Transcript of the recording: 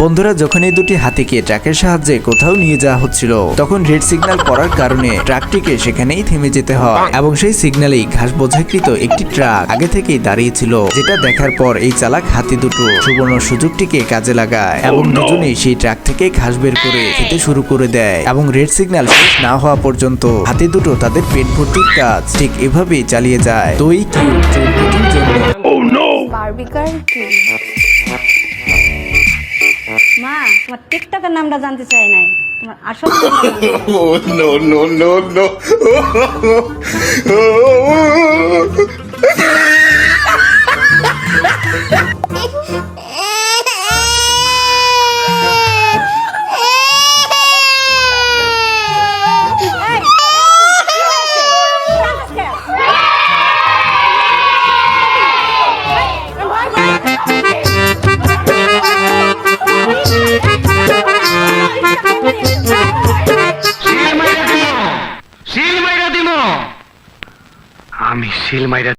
বন্ধুরা যখন এই দুটি হাতিকে ট্রাকের সাহায্যে কোথাও নিয়ে যাওয়া হচ্ছিল তখন রেড সিগন্যাল পড়ার কারণে ট্রাকটিকে সেখানেই থেমে যেতে হয় এবং সেই সিগন্যালেই ঘাস বোঝাকৃত একটি ট্রাক আগে থেকেই দাঁড়িয়ে ছিল যেটা দেখার পর এই চালাক হাতি দুটো সুবর্ণ সুযোগটিকে কাজে লাগায় এবং দুজনেই সেই ট্রাক থেকে ঘাস বের করে খেতে শুরু করে দেয় এবং রেড সিগন্যাল শেষ না হওয়া পর্যন্ত হাতি দুটো তাদের পেট ভর্তির কাজ ঠিক এভাবেই চালিয়ে যায়। তো এই কিউট চরিত্রটির জন্য কি মা তোমার টিকটকের নামটা জানতে চাই নাই তোমার আসল জানতে চাই। Oh আমি সিল মাইরা